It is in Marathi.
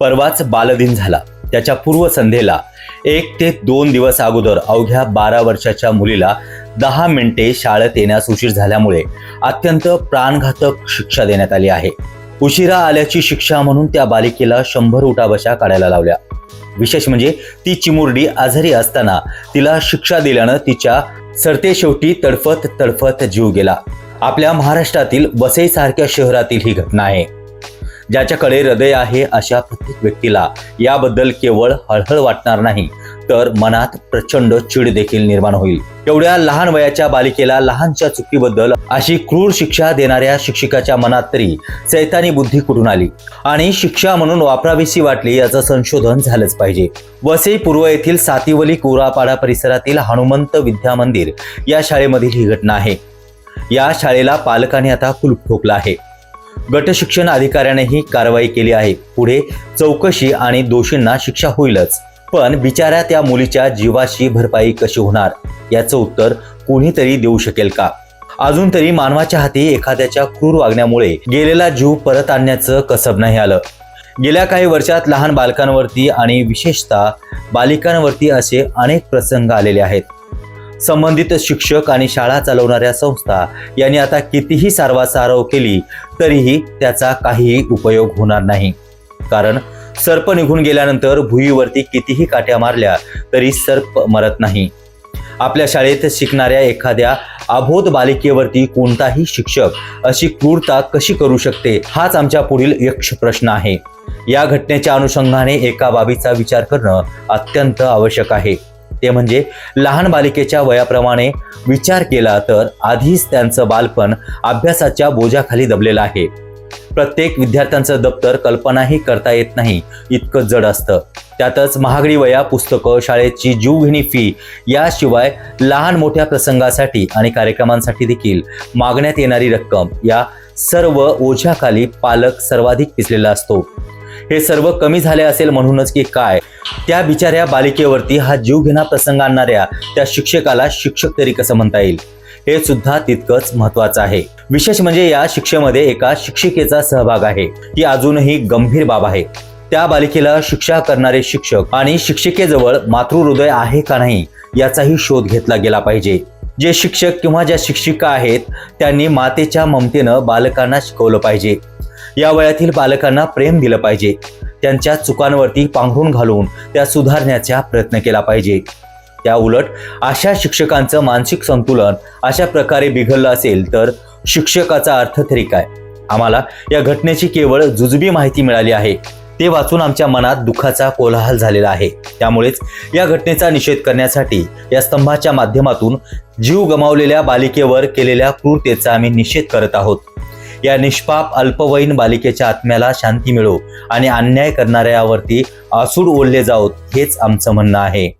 परवाच बालदिन झाला. त्याच्या पूर्वसंध्येला एक ते दोन दिवस अगोदर अवघ्या बारा वर्षाच्या मुलीला दहा मिनिटे शाळेत येण्यास उशीर झाल्यामुळे अत्यंत प्राणघातक शिक्षा देण्यात आली आहे. उशिरा आल्याची शिक्षा म्हणून त्या बालिकेला शंभर उठाबशा काढायला लावल्या. विशेष म्हणजे ती चिमुरडी आजारी असताना तिला शिक्षा दिल्यानं तिच्या सरते शेवटी तडफत तडफत जीव गेला. आपल्या महाराष्ट्रातील वसईसारख्या शहरातील ही घटना आहे. ज्याच्याकडे हृदय आहे अशा प्रत्येक व्यक्तीला याबद्दल केवळ हळहळ वाटणार नाही तर मनात प्रचंड चीड देखील निर्माण होईल. एवढ्या लहान वयाच्या बालिकेला लहानच्या चुकीबद्दल अशी क्रूर शिक्षा देणाऱ्या शिक्षिकाच्या मनात तरी सैतानी बुद्धी कुठून आली? आणि शिक्षा म्हणून वापरावीशी वाटली याचं संशोधन झालंच पाहिजे. वसई पूर्व येथील सातिवली कुरापाडा परिसरातील हनुमंत विद्या मंदिर या शाळेमधील ही घटना आहे. या शाळेला पालकांनी आता कुलूप ठोकला आहे. गटशिक्षण अधिकाऱ्याने ही कारवाई केली आहे. पुढे चौकशी आणि दोषींना शिक्षा होईलच. पण बिचाऱ्या त्या मुलीच्या जीवाशी भरपाई कशी होणार? याचं उत्तर कोणीतरी देऊ शकेल का? अजून तरी मानवाच्या हाती एखाद्याच्या क्रूर वागण्यामुळे गेलेला जीव परत आणण्याचं कसब नाही आलं. गेल्या काही वर्षात लहान बालकांवरती आणि विशेषतः बालिकांवरती असे अनेक प्रसंग आलेले आहेत. संबंधित शिक्षक आणि शाळा चालवणाऱ्या संस्था यांनी आता कितीही सारवासारव केली तरीही त्याचा काहीही उपयोग होणार नाही. कारण सर्प निघून गेल्यानंतर भुईवरती कितीही काट्या मारल्या तरी सर्प मरत नाही. आपल्या शाळेत शिकणाऱ्या एखाद्या अबोध बालिकेवरती कोणताही शिक्षक अशी क्रूरता कशी करू शकते हाच आमच्या पुढील यक्ष प्रश्न आहे. या घटनेच्या अनुषंगाने एका बाबीचा विचार करणं अत्यंत आवश्यक आहे. ते म्हणजे लहान बालिकेच्या वयाप्रमाणे विचार केला तर आधीच त्यांचं बालपण अभ्यासाच्या बोजाखाली दबलेलं आहे. प्रत्येक विद्यार्थ्यांचं दप्तर कल्पनाही करता येत नाही इतकं जड असतं. त्यातच महागडी वया पुस्तकं शाळेची जीवघेणी फी याशिवाय लहान मोठ्या प्रसंगासाठी आणि कार्यक्रमांसाठी देखील मागण्यात येणारी रक्कम या सर्व ओझ्याखाली पालक सर्वाधिक पिसलेला असतो. हे सर्व कमी झाले असेल म्हणूनच की काय? त्या बिचाऱ्या बालिकेवरती हा जीवघेणा प्रसंग आणणाऱ्या त्या शिक्षकाला शिक्षक तरी कसं म्हणता येईल? हे सुद्धा तितकंच महत्वाचं आहे. विशेष म्हणजे या शिक्षेमध्ये एका शिक्षिकेचा सहभाग आहे. ही अजूनही गंभीर बाब आहे. त्या बालिकेला शिक्षा करणारे शिक्षक आणि शिक्षिकेजवळ मातृहृदय आहे का नाही याचाही शोध घेतला गेला पाहिजे. जे शिक्षक किंवा ज्या शिक्षिका आहेत त्यांनी मातेच्या ममतेनं बालकांना शिकवलं पाहिजे. या वयातील बालकांना प्रेम दिलं पाहिजे. त्यांच्या चुकांवरती पांघरून घालून त्या सुधारण्याचा प्रयत्न केला पाहिजे. त्या उलट अशा शिक्षकांचं मानसिक संतुलन अशा प्रकारे बिघडलं असेल तर शिक्षकाचा अर्थ तरी काय? आम्हाला या घटनेची केवळ जुजबी माहिती मिळाली आहे. ते वाचून आमच्या मनात दुःखाचा कोलाहल झालेला आहे. त्यामुळेच या घटनेचा निषेध करण्यासाठी या स्तंभाच्या माध्यमातून जीव गमावलेल्या बालिकेवर केलेल्या क्रूरतेचा आम्ही निषेध करत आहोत. या निष्पाप अल्पवयीन बालिकेच्या आत्म्याला शांती मिळो आणि अन्याय करणाऱ्यावरती आसूड ओढले जावोत हेच आमचं म्हणणं आहे.